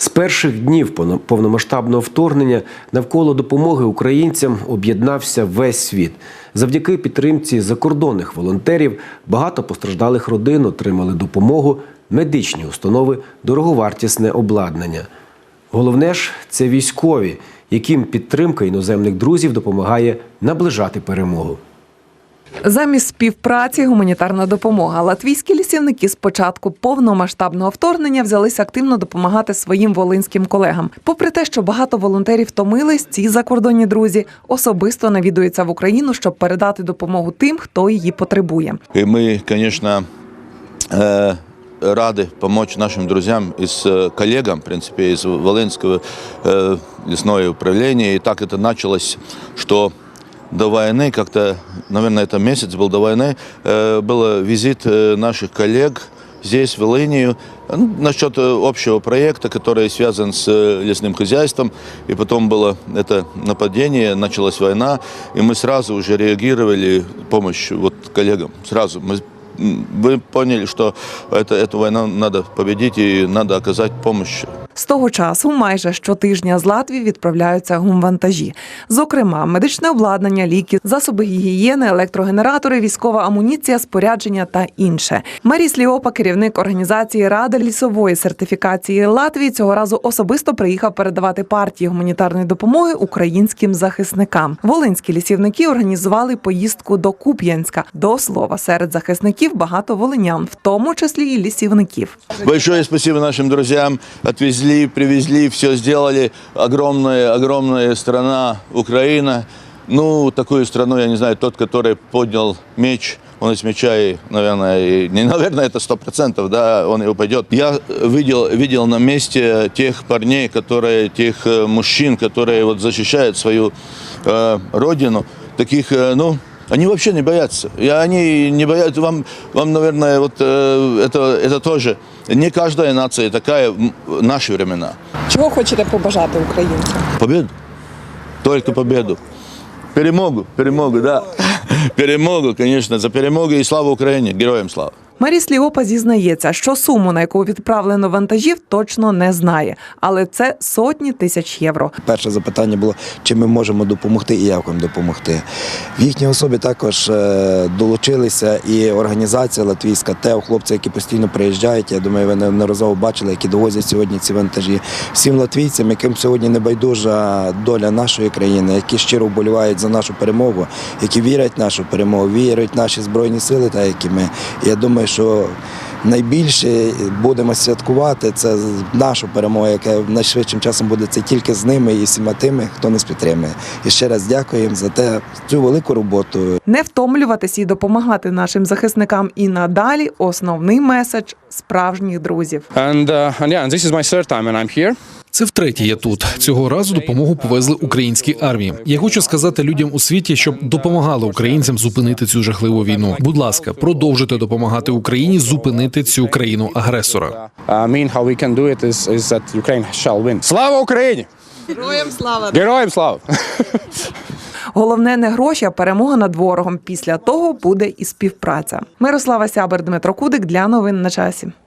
З перших днів повно- повномасштабного вторгнення навколо допомоги українцям об'єднався весь світ. Завдяки підтримці закордонних волонтерів багато постраждалих родин отримали допомогу, медичні установи, дороговартісне обладнання. Головне ж це військові, яким підтримка іноземних друзів допомагає наближати перемогу. Замість співпраці гуманітарна допомога. Латвійські лісівники з початку повномасштабного вторгнення взялися активно допомагати своїм волинським колегам. Попри те, що багато волонтерів втомились, ці закордонні друзі особисто навідуються в Україну, щоб передати допомогу тим, хто її потребує. И мы, конечно, э, рады помочь нашим друзьям и с э, коллегам, в принципе, из Волынского э, лесное управление. И так это началось, что до войны, как-то, наверное, это месяц был до войны, э, был визит э, наших коллег здесь, в Волынию, ну, насчет э, общего проекта, который связан с лесным хозяйством. И потом было это нападение, началась война, и мы сразу уже реагировали, помощь вот коллегам, сразу. Мы вы поняли, что это, эту войну надо победить и надо оказать помощь. З того часу майже щотижня з Латвії відправляються гумвантажі. Зокрема, медичне обладнання, ліки, засоби гігієни, електрогенератори, військова амуніція, спорядження та інше. Маріс Ліопа, керівник організації Рада лісової сертифікації Латвії, цього разу особисто приїхав передавати партії гуманітарної допомоги українським захисникам. Волинські лісівники організували поїздку до Куп'янська. До слова, серед захисників багато волинян, в тому числі і лісівників. Большое спасибо нашим друзьям. Отвезли, привезли, все сделали. Огромная, огромная страна Украина. Ну, такую страну, я не знаю, тот, который поднял меч, он из меча, и, наверное, и, не наверное, это сто процентов, да, он и упадет. Я видел, видел на месте тех парней, которые, тех э, мужчин, которые вот защищают свою э, родину, таких, э, ну, они вообще не боятся. И они не боятся. Вам, вам наверное, вот э, это, это тоже. Не каждая нация такая в наши времена. Чого хочете побажати українцям? Победу. Только победу. Перемогу, перемогу, да. Перемогу, конечно, за перемогу и слава Украине. Героям слава. Маріс Ліопа зізнається, що суму, на яку відправлено вантажів, точно не знає, але це сотні тисяч євро. Перше запитання було, чи ми можемо допомогти і як вам допомогти. В їхній особі також е, долучилися і організація латвійська ТЕО, хлопці, які постійно приїжджають. Я думаю, ви неодноразово бачили, які довозять сьогодні ці вантажі. Всім латвійцям, яким сьогодні не байдужа доля нашої країни, які щиро вболівають за нашу перемогу, які вірять в нашу перемогу, вірять в наші збройні сили, так як і ми. Я думаю, що найбільше будемо святкувати це нашу перемогу, яка найшвидшим часом буде це тільки з ними і всіма тими, хто нас підтримує. І ще раз дякую їм за те цю велику роботу. Не втомлюватись і допомагати нашим захисникам і надалі основний меседж справжніх друзів. And, uh, and yeah, and this is my third time and I'm here. Це втретє я тут. Цього разу допомогу повезли українській армії. Я хочу сказати людям у світі, щоб допомагали українцям зупинити цю жахливу війну. Будь ласка, продовжуйте допомагати Україні зупинити цю країну агресора. Uh. Слава Україні! Героям слава! Героям слава! Головне не гроші, а перемога над ворогом. Після того буде і співпраця. Мирослава Сябер, Дмитро Кудик для новин на часі.